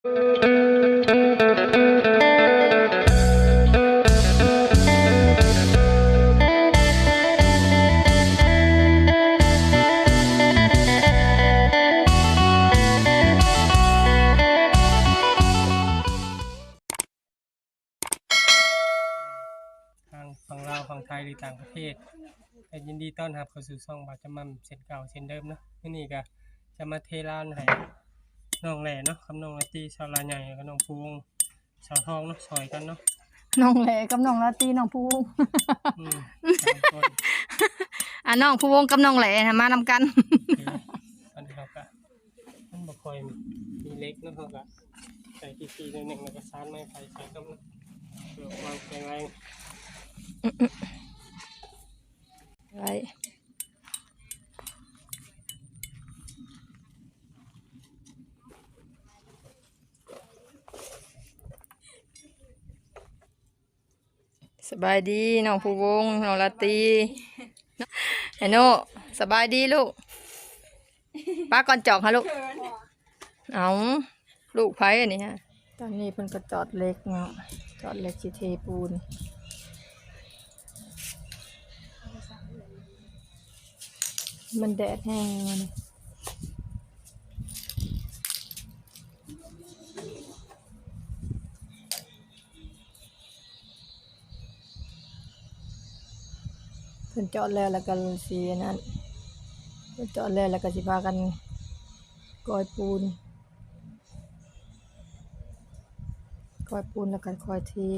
ทางฝั่งลาวฝั่งไทยหรือต่างประเทศก็ยินดีต้อนรับเข้าสู่ช่องบาจามัมเช่นเก่าเช่นเดิมเนาะมื้อนี้ก็จะมาเทลานให้ น้องแหล่เนาะคำน้องลาตีชาวลาใหญ่แล้วก็น้องพวงชาวทองเนาะซอยกันเนาะน้องแหลกับน้องลาตรีน้องผู้วงอืมสามคนอะน้องผู้วงกับน้องแหลน่ะมานำกันคืออันนี้เขาก็มันบ่ค่อยมีเล็กเนาะเขาก็ใส่ทีๆหนึงๆแล้วก็ซานไม้ไผ่ใส่กับเนาะเพื่อความแข็งแรงไว้ สบายดีน้องผู้วงน้องลาตรีไอ้โน่สบายดีลูกป้าก่อนจอกฮะลูกเอาลูกไผ่อันนี้ฮะตอนนี้เพิ่นก็จอดเล็กเนาะจอดเล็กสิเทปูนมันแดดแห้งมัน เพิ่นเจาะแล้วแล้วก็สีนั้นเพิ่นเจาะแล้วแล้วก็สิพากันกอยปูนกอยปูนแล้วก็คอยที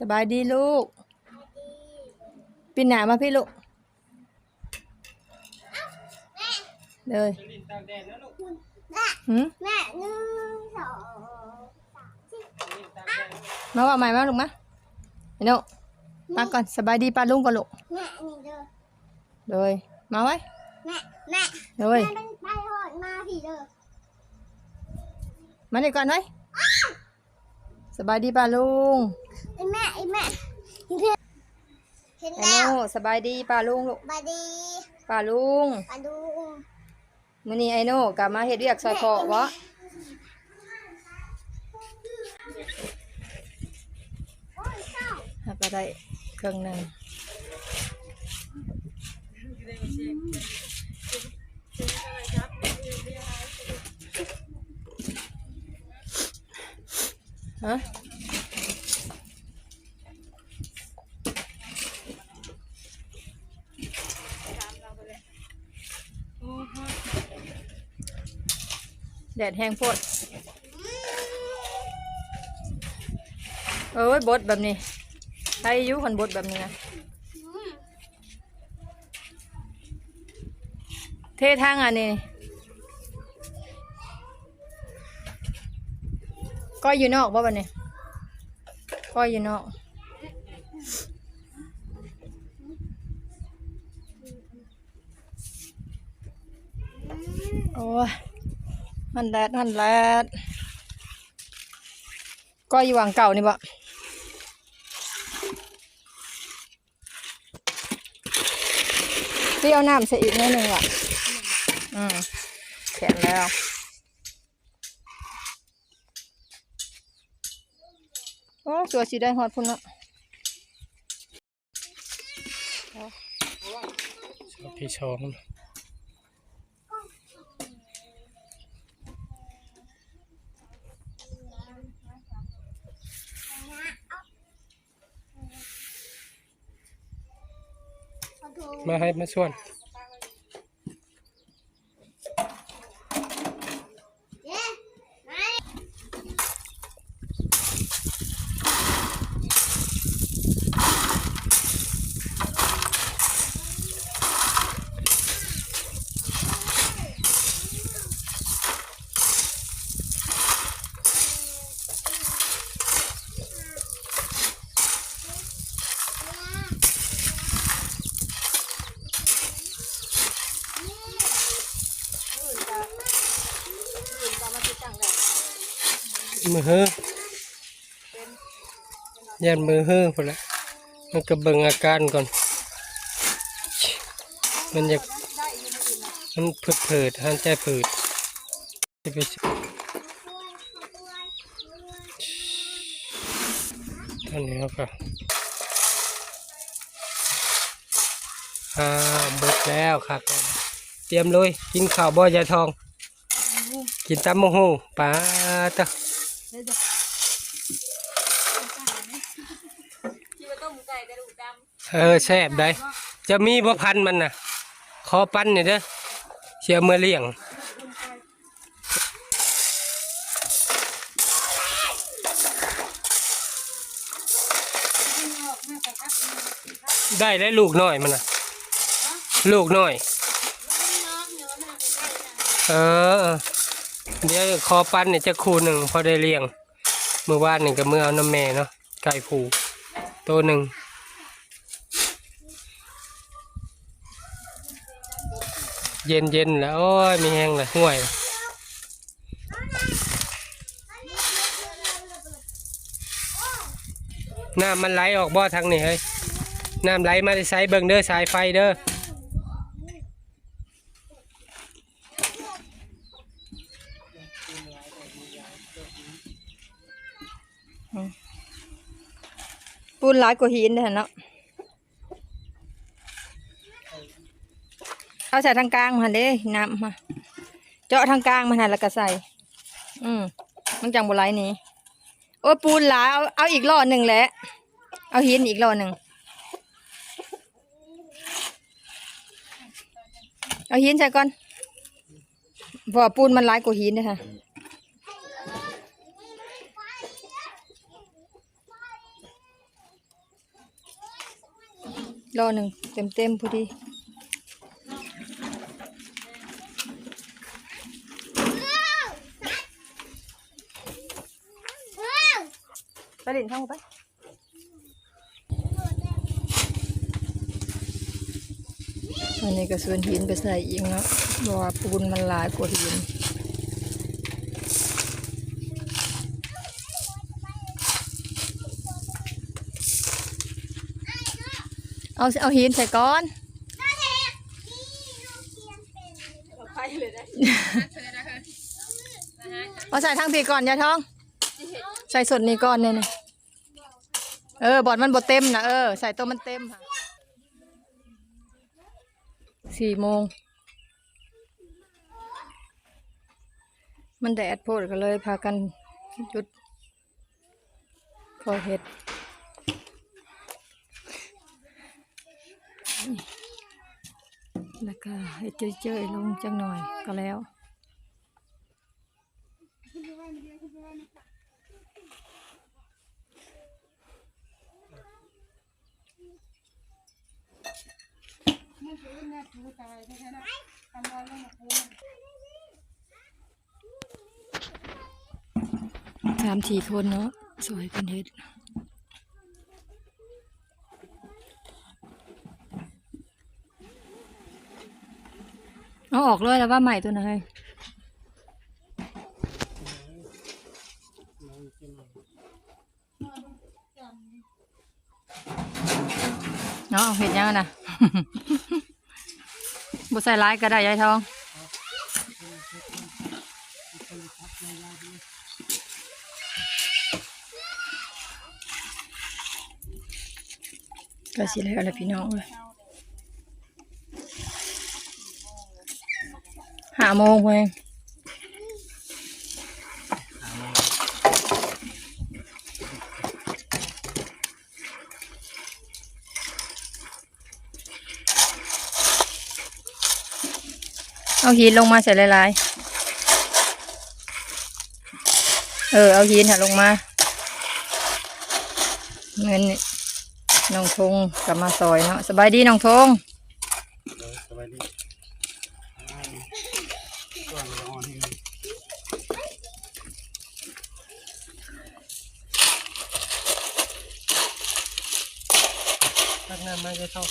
สบายดีลูก ปีหนามาพี่ลูก เลยลินตากแดดนะลูกหืมแม่หนึ่งสองลินตากแดดมาว่าใหม่มาลูกมาไอ้โน่มาก่อนสบายดีป้าลุงก่อนลูกแม่นี่เด้อเลยมาไว้แม่แม่เลยแม่เป็นไปหอดมาพี่เด้อมาดีก่อนไว้สบายดีป้าลุงไอ้แม่ไอ้แม่เห็นเพื่อน เห็นไอ้แล้วโน่สบายดีป้าลุงลูกบาดีป้าลุงมาดูมื้อนี้ไอ้โน่กลับมาเฮ็ดเวียกซอยพ่อวะโอ้ยเศร้าหาก็ได้เครื่องหนึงฮะ แดดแห้งโพดเอ้ยบดแบบนี้ใครยุคนบดแบบนี้นะเททางอันนี้ก็อยู่นอกว่าแบบนี้ก็อยู่นอกโอ้ย มันแดดมันแดดก็อยู่หวังเก่านี่บ่พี่เอาน้ำใส่อีกนิดนึงอะ อืมแข็งแล้วโอ้ตัวสีได้ฮอดพุ่นเนาะชอบที่ชอง มาให้มาส่วน มือเฮ้อยันมือเฮ้อพอละมันก็เบิ่งอาการก่อน มันอยากมันเผิดเผิดหันใจเผิดจะไปสิตอนนี้เราก็อ่าเบิดแล้วครับ เตรียมเลย กินข้าวบ่อยายทอง กินตำมะฮูป ลาตะเออแซ่บได้ จะมีบ่พันมันน่ะ ขอปั้นหน่อยเด้อเชียร์มือเลี้ยงได้แล้วลูกน้อยมันน่ะ ลูกน้อยเออเเดี๋ยวคอปั้นเนี่ยจะคูหนึ่งพอได้เลี้ยงเมื่อวานนี่ก็เมื่อเอาน้ำแม่เนาะไก่ผูตัวหนึ่งเย็นเย็นแล้วโอ้ยมีแห้งเลยห่วยน้ำมันไหลออกบ่อทางนี่เฮ้ยน้ำไหลมาได้ใส่เบิ่งเด้อสายไฟเด้อ นหลายกว่าหินเด้อเนาะเอาใส่ทางกลางมาเด้น้ำมา เจาะทางกลางมาหันแล้วก็ใส่ อืมมันจังบ่ไหลหนี้โอ้ปูนหลาเอาเอาอีกรอบหนึ่งแหละ เอาหินอีกรอบหนึ่งเอาหินใส่ก่อนเพราะว่าปูนมันหลายกว่าหินเด้อค่ะ รอหนึ่งเต็มเต็มๆพอดีไปเล่นข้างไปอันนี้ก็ส่วนหินไปใส่อีกเนาะเพราะว่าปูนมันหลายกว่าหิน เอาเอาหินใส่ก้อนเอาใส่ทางผีก่อนยาทอง ใส่ส่วนนี้ก่อนเนี่ยนะเออบอดมันบดเต็มนะเออใส่ตัวมันเต็มค่ะสี่โมง มันแดดโพดก็เลยพากันหยุดคอยเห็ด แล้วก็ให้เจยๆลงจังหน่อยก็แล้วสามสี่คนเนาะสวยกันเฮ็ด เอาออกเลยแล้วว่าใหม่ตัวไหนเนาะเห็ดยังนะบุใส่ร้ายก็ได้ยายทองก็สิแล้วแหละพี่น้องเลย ห้าโมงเองเอาหินลงมาใส่ลายๆ เออ เอาหินหาลงมาเงินน้องทงกลับมาซอยเนาะสบายดีน้องทง ก่อนั่นให้เน้ำมาจะเท่า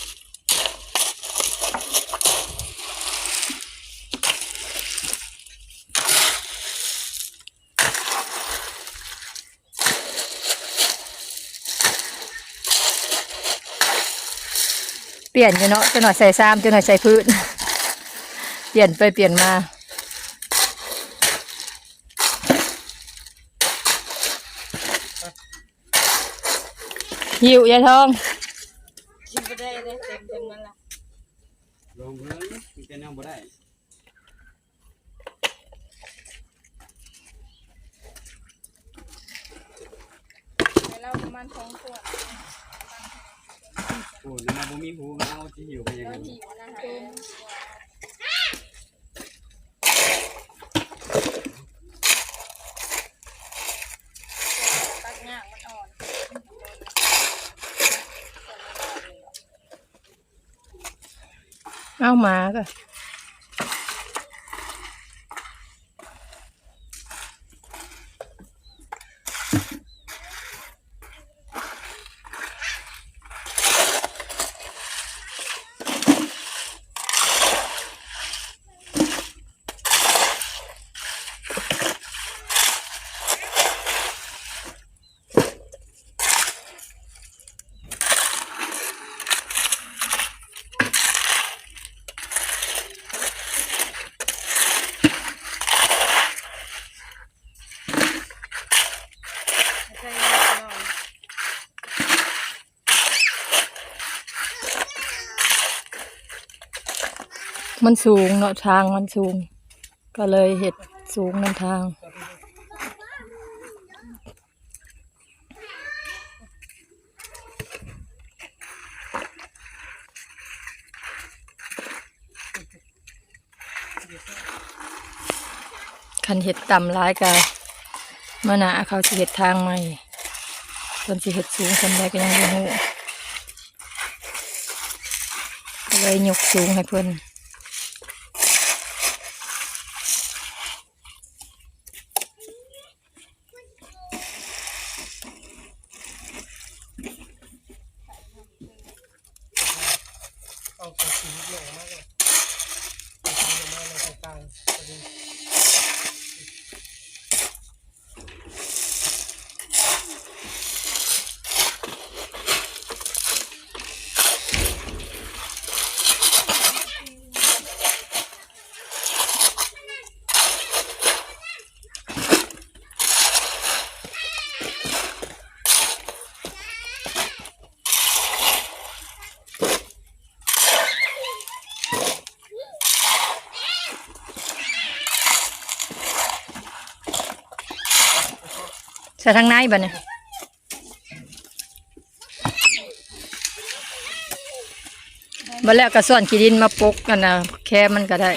เปลี่ยนอยู่เนาะจนหน่อยใส่ซ้ำจนหน่อยใส่พื้น เปลี่ยนไปเปลี่ยนมา หิวยายทองลงเพิ่งมีแต่แนวบ่ได้เราประมาณสองขวดโอ้ยนะบ่มีหูก็เอาที่หิวไปยังไง หิวนะคะ ตักงากมันอ่อน เอามาก็ใมันสูงเนาะทางมันสูง ก็เลยเห็ดสูงนำทาง คันเห็ดต่ำร้ายกะเมื่อหนาเขาสิเห็ดทางใหม่คนสิเห็ดสูงคนใดก็ยังบ่รู้เลยยกสูงให้เพิ่อาไปสีเหลืองมากเลยสีเหลืองมากเลยตรงกลางพอดี ใส่ทางในบ่เนี่ยบ่แล้วก็ส่วนขี้ดินมาปกกันนะแค่มันก็ได้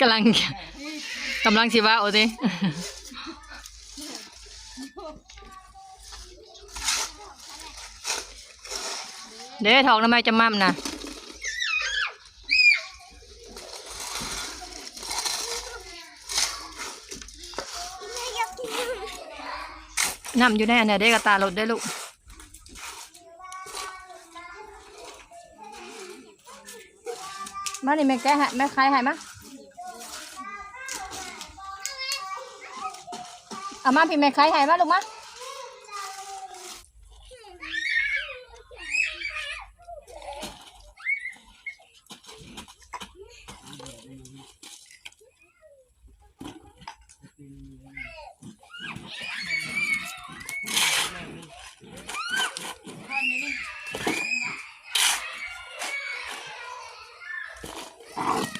กำลังกำลังสิว่าโอ้ติเด้ทองทำไมจะมั่มนะน้ำอยู่ในอันไหนเด้กระตารถได้ลูก มานี่แม่แกะให้แม่ขายให้มาเอามาพี่แม่ขายให้มาลูกมา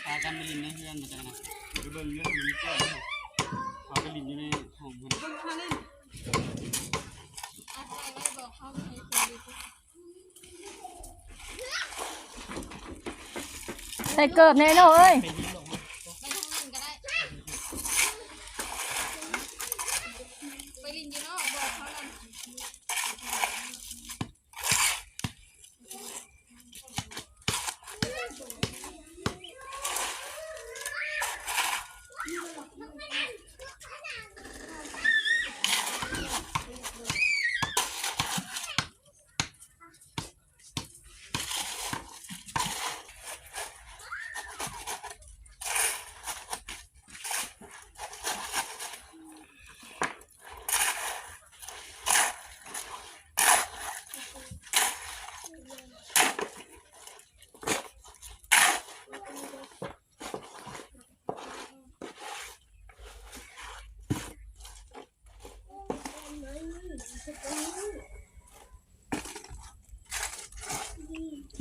พากั นไปลินในเฮือนบ่จังนะไปเบิ่งเยอะมันมีแก้วเนาะเอาไปลินอยู่ในห้องมันใส่เกิบแน่โน่เอ้ย ไปลินอ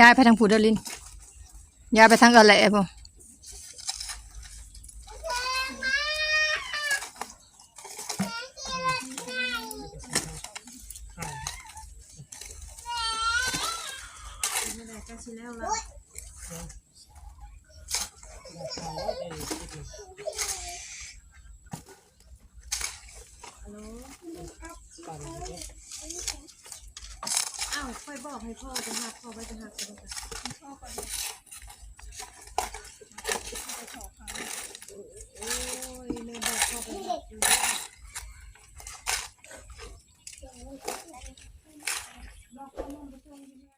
ย้ายไปทางผูดลินย้ายไปทางอะไรบ่ฮัลโหลาวค่อยบอกให้พ่อจะหักพ่อไปจะหักจะหักพ่อก่อนโอ้ยแม่บอกพ่อไปหักบอกพ่อมึงไปช่วย